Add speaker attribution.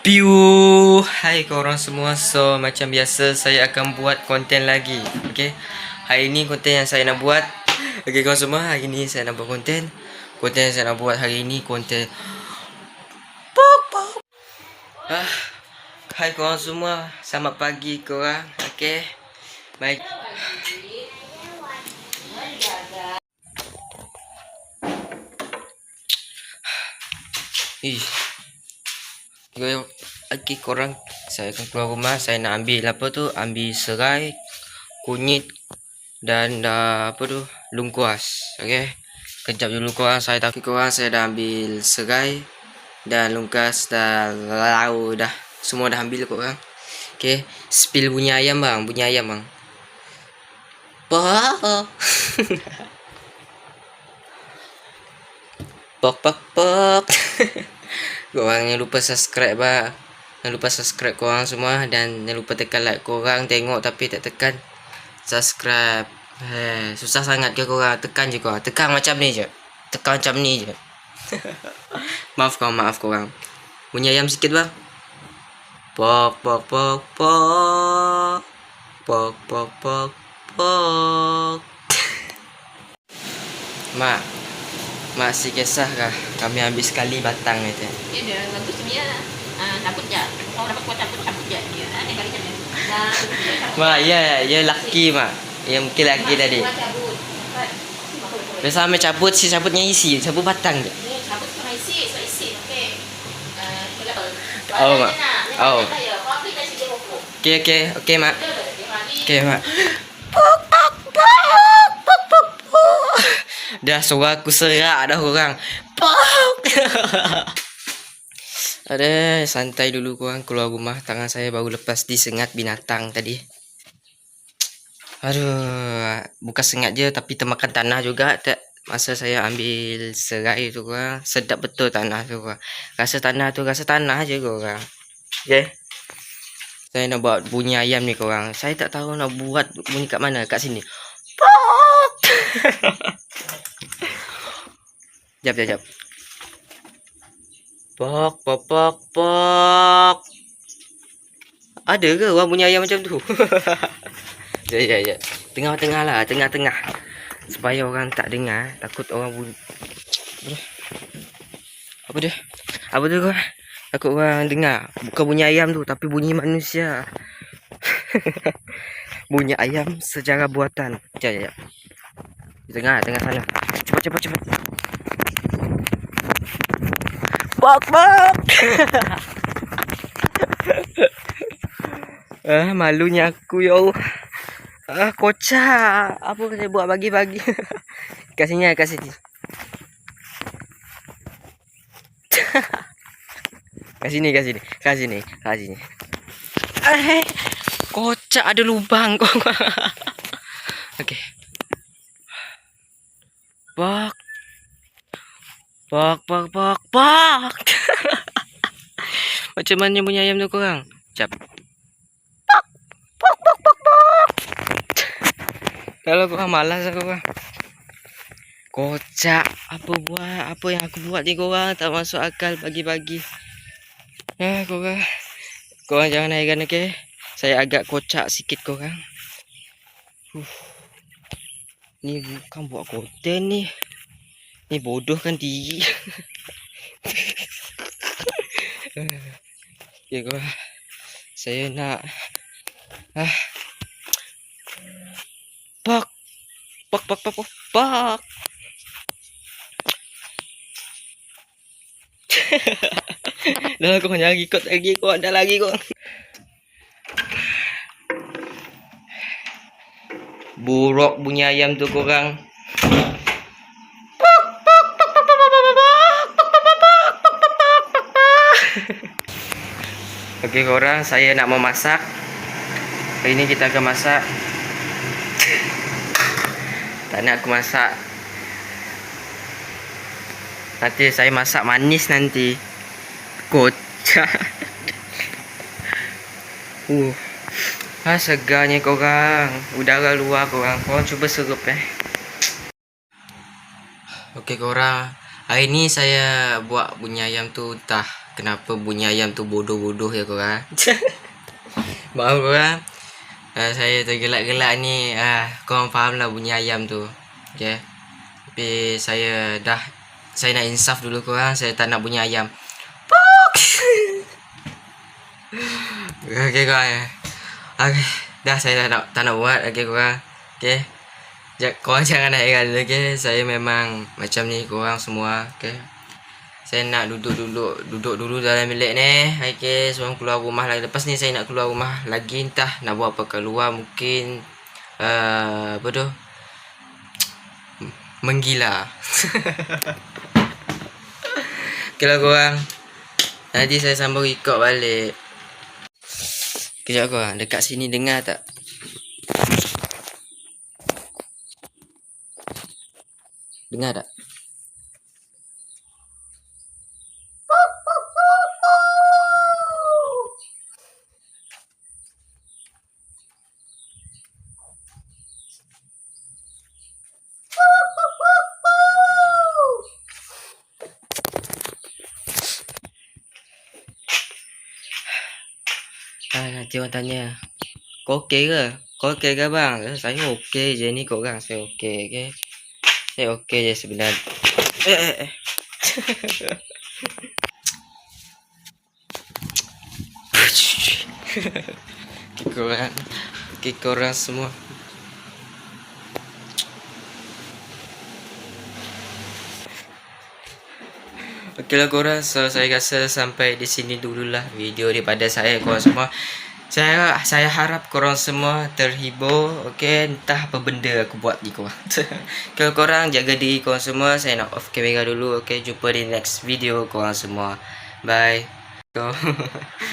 Speaker 1: Piu. Hai korang semua. So macam biasa Saya akan buat konten lagi. Okay Hari ni konten yang saya nak buat. Okay korang semua Hari ni saya nak buat konten Konten yang saya nak buat hari ni Konten Pok pok ah. Hai korang semua. Selamat pagi korang. Okay Baik. Ih Okay, okay korang Saya akan keluar rumah Saya nak ambil apa tu Ambil serai Kunyit Dan uh, apa tu Lungkuas Okay? Kejap dulu korang Saya tak korang Saya dah ambil serai Dan lungkas Dah lau dah. Semua dah ambil korang. Okay Spill bunyi ayam bang Bunyi ayam bang. Pok Pok pok pok Korang jangan lupa subscribe bah. Jangan lupa subscribe korang semua dan jangan lupa tekan like korang tengok tapi tak tekan subscribe. Eh, susah sangat ke korang? Tekan je korang. Tekan macam ni je. Tekan macam ni je. maaf korang, maaf korang. Bunyi ayam sikit bang. Pok pok pok pok. Pok pok pok pok. Mak, Mak si kisah kah? Kami ambil sekali batang ni tu.
Speaker 2: Ya dia bagus dia. Ah cabut je. Kalau dapat kuat cabut cabut je. Ah ni kali macam Dah
Speaker 1: Mak, ya, ya laki mak. Ya mungkin laki tadi. Biasa ambil cabut si cabutnya isi, cabut batang je.
Speaker 2: Cabut kena isi, so isi. Okey. Ah?
Speaker 1: Oh, Mak. Oh.
Speaker 2: Ya.
Speaker 1: Okey okey, okey mak.
Speaker 2: Dah.
Speaker 1: Okey mak. Dah suara aku serak dah orang. Pok. Ada santai dulu korang keluar rumah tangan saya baru lepas disengat binatang tadi. Aduh, bukan sengat je tapi termakan tanah juga tak masa saya ambil serai tu korang sedap betul tanah tu korang. Rasa tanah tu rasa tanah je korang. Okay. Saya nak buat bunyi ayam ni korang. Saya tak tahu nak buat bunyi kat mana kat sini. Pok. Jap jap jap. Pok pok pok pok. Ada ke orang bunyi ayam macam tu? ya ya ya. Tengah-tengah lah, tengah-tengah. Supaya orang tak dengar, takut orang bunyi. Apa dia? Apa dia kau? Takut orang dengar. Bukan bunyi ayam tu, tapi bunyi manusia. bunyi ayam secara buatan. Jap jap. jap. Tengah, tengah sana. Cepat cepat cepat. Bak bak. ah, malunya aku ya Allah. Ah, kocak. Apa saya buat bagi-bagi. kat sini kat sini. kat sini kat sini. Kat sini. Kat sini. Eh, kocak ada lubang kau. Okey. Bak. Bak bak bak bak. Macam mana bunyi ayam tu korang? Jap. Bak bak bak bak bak. Kalau korang malas aku korang. Kocak. Apa buat? Apa yang aku buat ni korang? Tak masuk akal pagi-pagi. Eh korang. Korang jangan hairan okey. Saya agak kocak sikit korang. Huh. Ni bukan buat konten ni. Ni bodohkan diri. ya korang. Saya nak ah. Pak. Pak pak pak pak. Pak. dah lah kau jangan ikut lagi kau dah lagi kau. Buruk bunyi ayam tu korang. Okey korang, saya nak memasak. Hari ni kita akan masak. tak nak aku masak. Nanti saya masak manis nanti. Kocak. uh. Ha segarnya korang. Udara luar korang. Korang cuba serup eh. Okey korang. Hari ni saya buat bunyi ayam tu entah kenapa bunyi ayam tu bodoh-bodoh ya korang. Maaf korang. Uh, saya tergelak-gelak ni. Uh, korang faham lah bunyi ayam tu. Okay. Tapi saya dah saya nak insaf dulu korang. Saya tak nak bunyi ayam. Okay korang. Okay. Dah saya dah nak, tak nak buat. Okay korang. Okay. Korang jangan nak heran okay? Saya memang macam ni korang semua okay? Saya nak duduk-duduk Duduk dulu dalam bilik ni. Okay Sebelum keluar rumah lagi. Lepas ni saya nak keluar rumah lagi. Entah nak buat apa keluar Mungkin uh, Apa tu? Menggila. Okay lah korang. Nanti saya sambung ikut balik. Kejap korang Dekat sini dengar tak? Dengar tak? Ah, nanti orang tanya Kau okey ke? Kau okey ke bang? Eh, Saya okey je ni korang Saya okey okay? Saya okey je sebenarnya Eh eh eh Okay, korang semua Okay lah korang So saya rasa sampai di sini dululah Video daripada saya korang semua saya saya harap korang semua terhibur Okay Entah apa benda aku buat ni korang. Kalau korang jaga diri korang semua. Saya nak off camera dulu Okay jumpa di next video korang semua. Bye. So